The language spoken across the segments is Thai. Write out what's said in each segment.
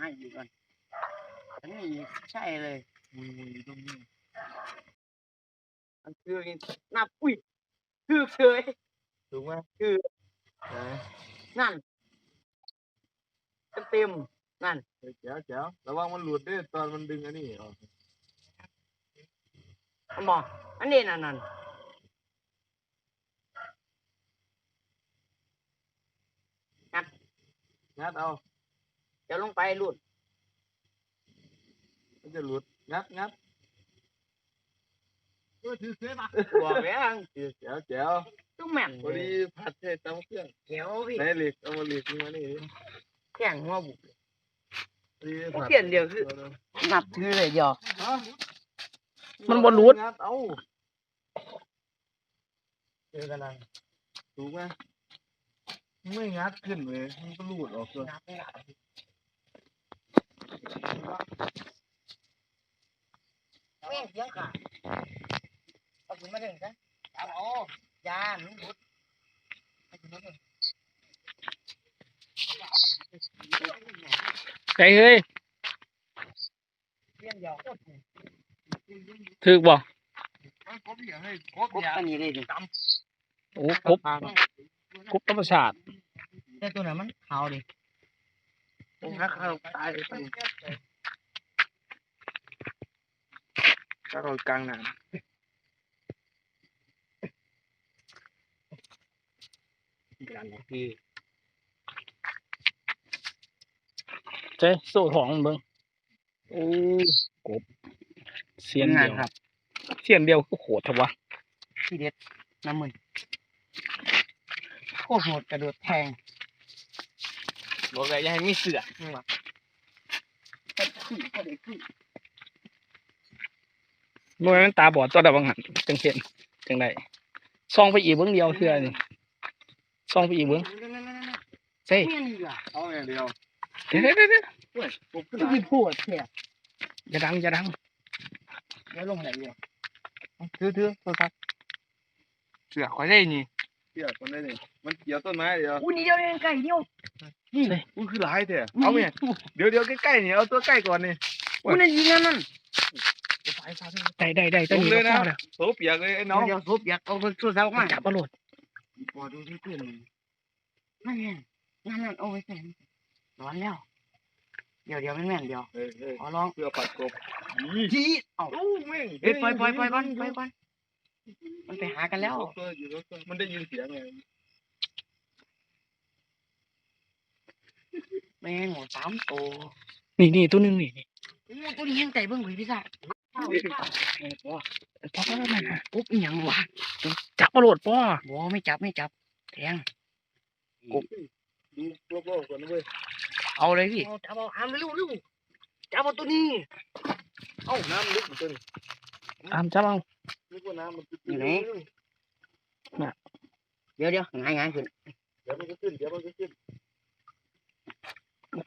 ให้อยู่ก่อนอันนี้ใช่เลยมุยมุยตรงนี้มันคือหน้าอุ้ยคือเคยถูกไหมคือไหนนั่นเต็มๆนั่นเฮ้ยแจ๋วแจ๋วระวังมันหลุดด้วยตอนมันดึงอันนี้ออกเอาบอกอันนี้นั่นนั่นงัดเอา เดี๋ยวลงไปหลุด มันจะหลุด งัดงัดเออถือเสียมาบอกแล้วแจ๋วแจ๋วต้องแม่นพอดีผัดเทศตำเครื่องเขียวพี่ไหนเหล็กเอามาเหล็กนี่มานี่ดิแข่งหัวบุกพอดีผัดเขียนเดียวคือนับถือเลยยอฮะมันบ่หลุดงัดเอาเจอกันนั่นถูกไหมไม่งัดขึ้นเลยมันก็หลุดออกตัวนับไม่ได้ แม่งเสียงขาดเอาถึงมาถึงซะเอาเอายาหนูบุดเอาถึงมาถึงใจเฮ้ยเลี้ยงยาวถึกบ่ครบอย่างให้ครบครบอย่างอันนี้เลยดิโอ้ครบครบธรรมชาติแต่ตัวนั้นมันขาวดิ ผมหักเขาตายไปถ้าเรากลางน้กันพี่ใจโซ่ท้องมันเบิ่งโอ้กบเสียนงาเดีนยวครับเสียนเดียวก็โหดทวะที่เด็ดน้ำมันโคตรโหดกระโดดแทงำ บอกเลยอย่าให้มีเสือก็ขึ้นก็ได้ขึ้นเมื่อมันตาบอดตัวดาบังหันจังเห็นจังไดซองไปอีกเบิ่งเดียวเทื่อนี่ซองไปอีกเบิ่งนั่นนั่นนั่นนั่นเซ่เมียนี่ล่ะำเอาอย่างเดียวเดี๋ยวเดี๋ยวเดี๋ยวเดี๋ยวครบขึ้นจะหลามียพูดเสียอย่าดังอย่าดังเดี๋ยวลงไหนเดียวถือถือโทรศัพท์เสือคอยได้นี่ เกี่ยวคนได้นี่มันเกี่ยวต้นไม้เดียวอู้นี่เดียวเองไก่เดียวนี่อุ้ยคือหลายเถอะเอาเนี่ยเดี๋ยวเดี๋ยวใกล้ๆนี่เอาตัวใกล้ก่อนนี่อู้นั่นยิงนั่นนั่นได้ได้ได้ลตัวงนี้เลก็ยนะพอแล้วโถเปียกเลยไอ้น้องเดี๋ยวทุบอยากเอาตัวเสามาจับมาโหลดพอดูที่เพื่อนนี่นั่นไงนั่นนั่นเอาไว้ใส่ร้อนแล้วเดี๋ยวเดี๋ยวไม่แม่นเดี๋ยวเฮ้ยเฮ้ยขอร้องเพื่อปัดกบนี่ทีเอาโอ้แม่งเฮ้ยปล่อยปล่อยปล่อยก่อนปล่อยก่อน มันไปหากันแล้วอยู่รถตัวอยู่รถตัวมันได้ยินเสียงไงแม่งหมดสามตัวนี่นี่ตัวหนึงนี่นี่อู้ตัวนี้ยังไก่เบิ่งหุยพี่ซ่าพอแล้วนั่นน่ะปุ๊บอีหยังวะจับมาโหลดป้อบ่ไม่จับไม่จับแทงดูรอบๆก่อนนะเว้ยเอาเลยพี่เอาจับเอาหามเร็วเร็วจับเอาตัวนี้ เอ้าน้ำลึกเหมือนกัน ตามจับเอานึกว่าน้ำมันอยู่ไหนเดี๋ยวเดี๋ยวง่ายง่ายขึ้นเดี๋ยวมันก็ขึ้นเดี๋ยวมันก็ขึ้น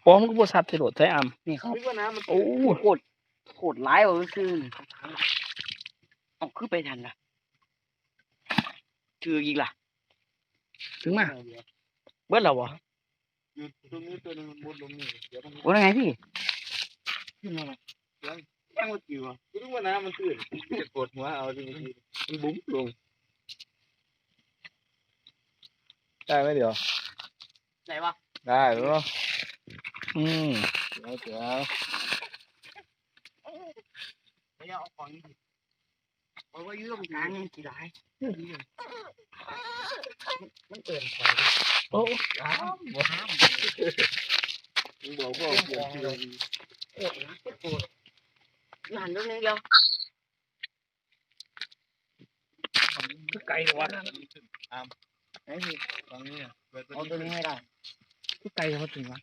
ป้อมันก็บ่ซับสิโหลดใส่อามนี่เขานึกว่าน้ำมันโอ้โคตรโคตรร้ายว่ะก็คือเอาคือไปทันล่ะถืออีกล่ะ ถึงมาเบิดแล้วบ่อยู่ตรงนี้ตัวนึงมุดลงนี่เดี๋ยวมันว่าไงพี่ขึ้นมายัง ยังมันจิ๋วอะนึกว่าน้ำมันขึ้นจะกดหัวเอาจริงๆมันบุ้มลงได้ไหมเดี๋ยวไหนวะได้แล้วอืมเดี๋ยวเดี๋ยวเดี๋ยวเอาของนี่ดิเอาไว้อยืมกลางยังกี่หลายมันเกินไปโอ้อ้าวบ่ห้ามมึงบอกว่าเปลี่ยนชื่อโคตรนะโคตร นั่นเรื่องนี้เดียวคือไกลเลยวะไอ้พี่ฝั่งนี้อะเปิดเอาตัวนี้ให้ได้คือไกลเขาถึงวะ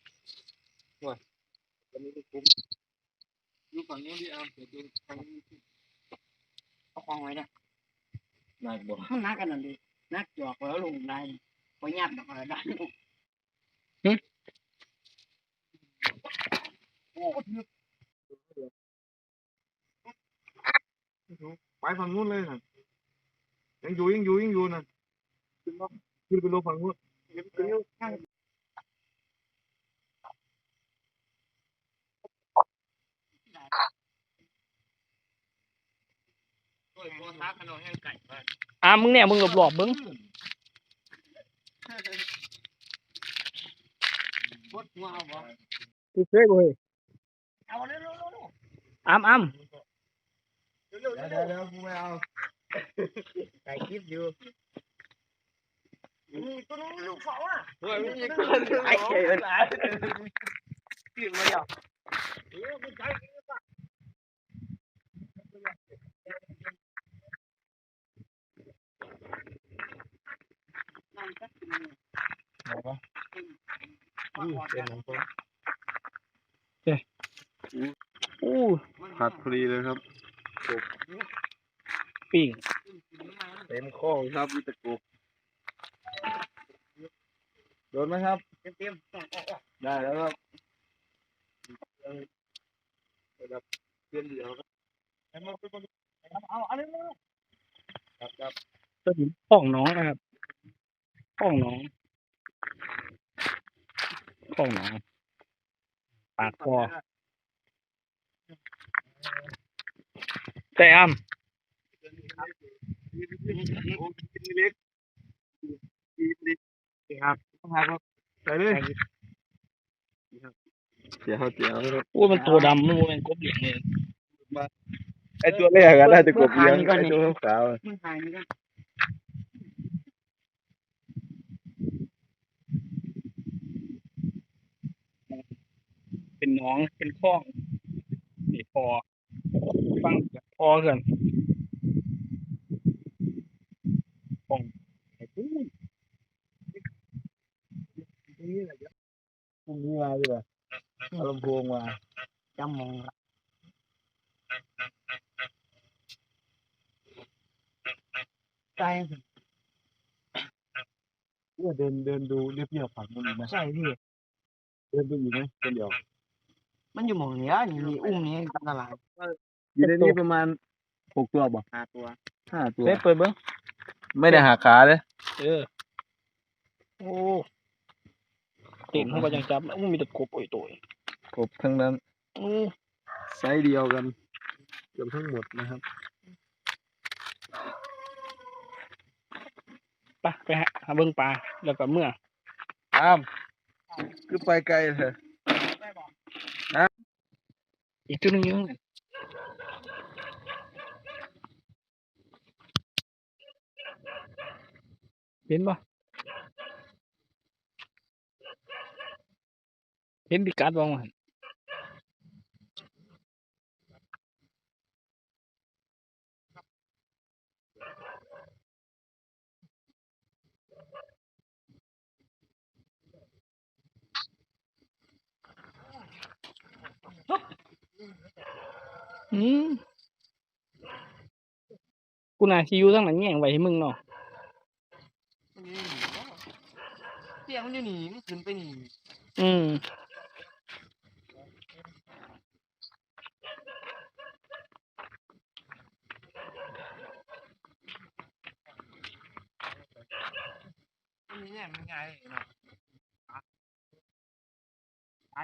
ตัวนี้ก็คุ้มอยู่ฝั่งนู้นที่อาร์มเปิดดูฝั่งนี้เอาของไว้ได้หนักบ่มันนักกันนั่นดินักจอกแล้วลงได้พอยับดอกอะไรได้โอ้ถือ ไปฝั่งนู้นเลยนะยังอยู่ยังอยู่ยังอยู่นะขึ้นลงนไปลงฝั่งนู้นอะมึงเนี่ยมึงหลบหลบมึงกูเซ่กูเฮ้ยอ้ามอ้าม เดี๋ยวเดี๋ยวเดี๋ยวกูไม่เอาไก่คลิปอยู่นี่ตัวนู้นลูกเฝ้าอะเฮ้ยไม่มีคนไอ้เก๋หลายตื่นมาเดี๋ยวเออมันไก่เป็นของผมอู้ผัดฟรีเลยครับ ปิ้งเต็มข้องครับมีตะกบโดนไหมครับ เต็มเต็มได้แล้วครับระดับเพื่อนเดียวครับเอาเอาเร็วเร็วครับครับตัวนี้ห้องน้องนะครับห้องน้องห้องน้อง ปากคอ แต่อามเล็กครับครับไปเลยเจียวเจียวครับอู้มันตัวดำมันบ่แมันกบเหลี่ยงเลยไอตัวแรกอะได้แต่กบเลี้ยงไอตัวขาวมึงถ่ายนี่กันเป็นน้องเป็นข้องนี่พอฟังจากพอกันห้อง ไอ้ตู้พรุ่งนี้มาดีกว่าเอาลำโพงมาจำมองใจเดินเดินดูเรียบเรียบฝั่งนู้นไหมใช่พี่เดินดูอยู่ไหมคนเดียวมันอยู่หมองเนี้ยนี่มีอุ้มนี่ตลาด อยู่ในนี้ประมาณหกตัวบ่หาตัวห้าตัวเฮ้ยเปิดเบิ้งไม่ได้หักขาเลย เออ โอ้เก่งเขาก็ยังจับอู้มีแต่กบโอ้ยตัวกบทั้งนั้นอู้ไซส์เดียวกันเกือบทั้งหมดนะครับไปไปหาหาเบิ้งปลาแล้วก็เมื่ออ้ามคือไปไกลเถอะอีกตัวหนึงอยัง เห็นปะเห็นพิกัดบ้างมั้ยอืมกูน่าสิอยู่ทั้งนั้นแง่งไว้ให้มึงเนาะ เสียง มันอยู่นี่มันขึ้นไปนี่อืมมันนี่เนี่ยมันไงเนาะ